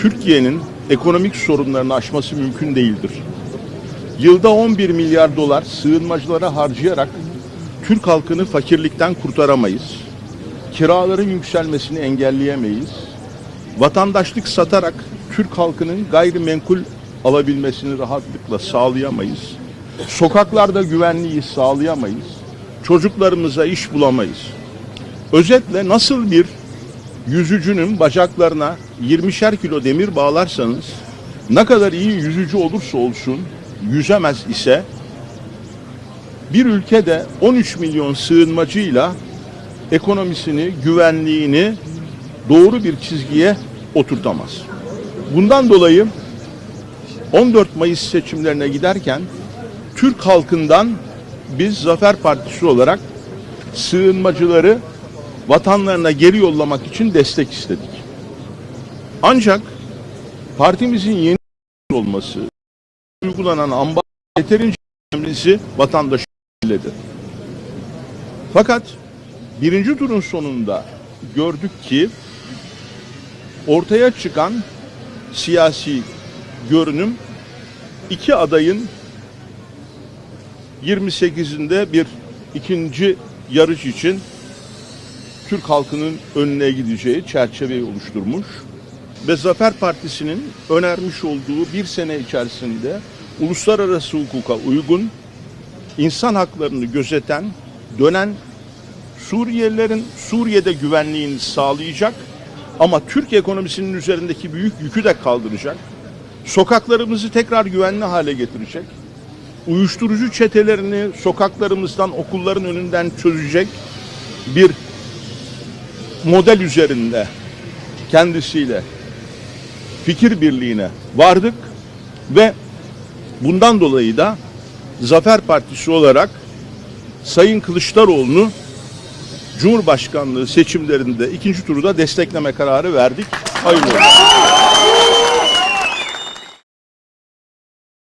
Türkiye'nin ekonomik sorunlarını aşması mümkün değildir. Yılda 11 milyar dolar sığınmacılara harcayarak Türk halkını fakirlikten kurtaramayız. Kiraların yükselmesini engelleyemeyiz. Vatandaşlık satarak Türk halkının gayrimenkul alabilmesini rahatlıkla sağlayamayız. Sokaklarda güvenliği sağlayamayız. Çocuklarımıza iş bulamayız. Özetle nasıl bir yüzücünün bacaklarına 20'şer kilo demir bağlarsanız ne kadar iyi yüzücü olursa olsun yüzemez ise bir ülkede 13 milyon sığınmacıyla ekonomisini, güvenliğini doğru bir çizgiye oturtamaz. Bundan dolayı 14 Mayıs seçimlerine giderken Türk halkından biz Zafer Partisi olarak sığınmacıları vatanlarına geri yollamak için destek istedik. Ancak partimizin yeni olması, uygulanan amba yeterince önemlisi vatandaşı belirledi. Fakat birinci turun sonunda gördük ki ortaya çıkan siyasi görünüm iki adayın 28'inde bir ikinci yarış için Türk halkının önüne gideceği çerçeveyi oluşturmuş ve Zafer Partisi'nin önermiş olduğu bir sene içerisinde uluslararası hukuka uygun insan haklarını gözeten, dönen Suriyelilerin Suriye'de güvenliğini sağlayacak ama Türk ekonomisinin üzerindeki büyük yükü de kaldıracak. Sokaklarımızı tekrar güvenli hale getirecek. Uyuşturucu çetelerini sokaklarımızdan, okulların önünden çözecek bir model üzerinde kendisiyle fikir birliğine vardık ve bundan dolayı da Zafer Partisi olarak Sayın Kılıçdaroğlu'nu Cumhurbaşkanlığı seçimlerinde ikinci turda destekleme kararı verdik. Hayırlı olsun.